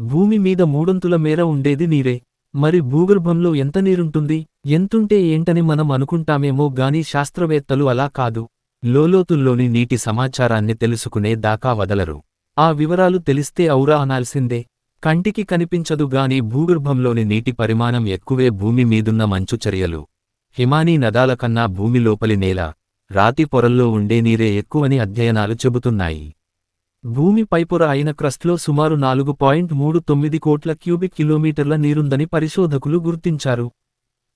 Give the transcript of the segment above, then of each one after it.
భూమి మీద మూడొంతుల మేర ఉండేది నీరే. మరి భూగర్భంలో ఎంత నీరుంటుంది? ఎంతుంటే ఏంటని మనం అనుకుంటామేమో గాని శాస్త్రవేత్తలు అలా కాదు. లోలోతుల్లోని నీటి సమాచారాన్ని తెలుసుకునే దాకా వదలరు. ఆ వివరాలు తెలిస్తే ఔరా అనాల్సిందే. కంటికి కనిపించదు గాని భూగర్భంలోని నీటి పరిమాణం ఎక్కువే భూమి మీదున్న మంచు చర్యలు. హిమానీ నదాల కన్నా భూమి లోపలి నేల రాతి పొరల్లో ఉండే నీరే ఎక్కువని అధ్యయనాలు చెబుతున్నాయి. భూమి పైపొర అయిన క్రస్ట్లో సుమారు నాలుగు పాయింట్ మూడు తొమ్మిది కోట్ల క్యూబిక్ కిలోమీటర్ల నీరుందని పరిశోధకులు గుర్తించారు.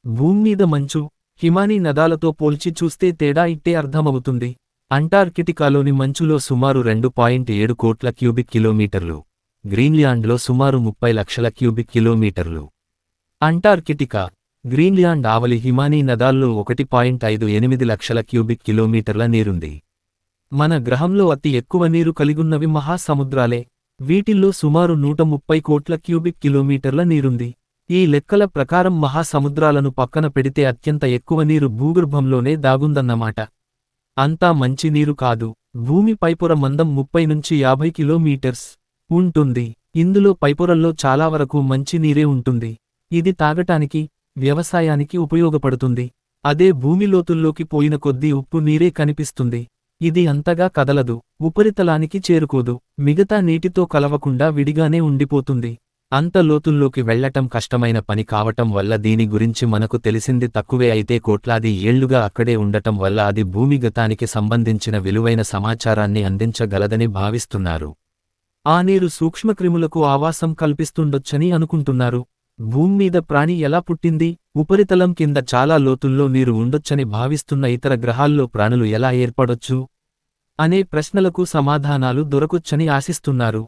భూమ్మీద మంచు హిమానీ నదాలతో పోల్చి చూస్తే తేడా ఇట్టే అర్థమవుతుంది. అంటార్కిటికాలోని మంచులో సుమారు రెండు పాయింట్ ఏడు కోట్ల క్యూబిక్ కిలోమీటర్లు గ్రీన్లాండ్లో సుమారు ముప్పై లక్షల క్యూబిక్ కిలోమీటర్లు. అంటార్కిటికా గ్రీన్లాండ్ ఆవలి హిమానీ నదాల్లో ఒకటి పాయింట్ ఐదు ఎనిమిది లక్షల క్యూబిక్ కిలోమీటర్ల నీరుంది. మన గ్రహంలో అతి ఎక్కువ నీరు కలిగున్నవి మహాసముద్రాలే. వీటిల్లో సుమారు నూట ముప్పై కోట్ల క్యూబిక్ కిలోమీటర్ల నీరుంది. ఈ లెక్కల ప్రకారం మహాసముద్రాలను పక్కన పెడితే అత్యంత ఎక్కువ నీరు భూగర్భంలోనే దాగుందన్నమాట. అంతా మంచి నీరు కాదు. భూమి పైపొర మందం ముప్పై నుంచి యాభై కిలోమీటర్స్ ఉంటుంది. ఇందులో పైపొరల్లో చాలా వరకు మంచి నీరే ఉంటుంది. ఇది తాగటానికి వ్యవసాయానికి ఉపయోగపడుతుంది. అదే భూమి లోతుల్లోకి పోయిన కొద్దీ ఉప్పు నీరే కనిపిస్తుంది. ఇది అంతగా కదలదు ఉపరితలానికి చేరుకోదు మిగతా నీటితో కలవకుండా విడిగానే ఉండిపోతుంది. అంత లోతుల్లోకి వెళ్ళటం కష్టమైన పని కావటం వల్ల దీని గురించి మనకు తెలిసింది తక్కువే అయితే కోట్లాది ఏళ్ళుగా అక్కడే ఉండటం వల్ల అది భూమిగతానికి సంబంధించిన విలువైన సమాచారాన్ని అందించగలదని భావిస్తున్నారు. ఆ నీరు సూక్ష్మక్రిములకు ఆవాసం కల్పిస్తుండొచ్చని అనుకుంటున్నారు. భూమ్మీద ప్రాణి ఎలా పుట్టింది ఉపరితలం కింద చాలా లోతుల్లో నీరు ఉండొచ్చని భావిస్తున్న ఇతర గ్రహాల్లో ప్రాణులు ఎలా ఏర్పడొచ్చు అనే ప్రశ్నలకు సమాధానాలు దొరకొచ్చని ఆశిస్తున్నారు.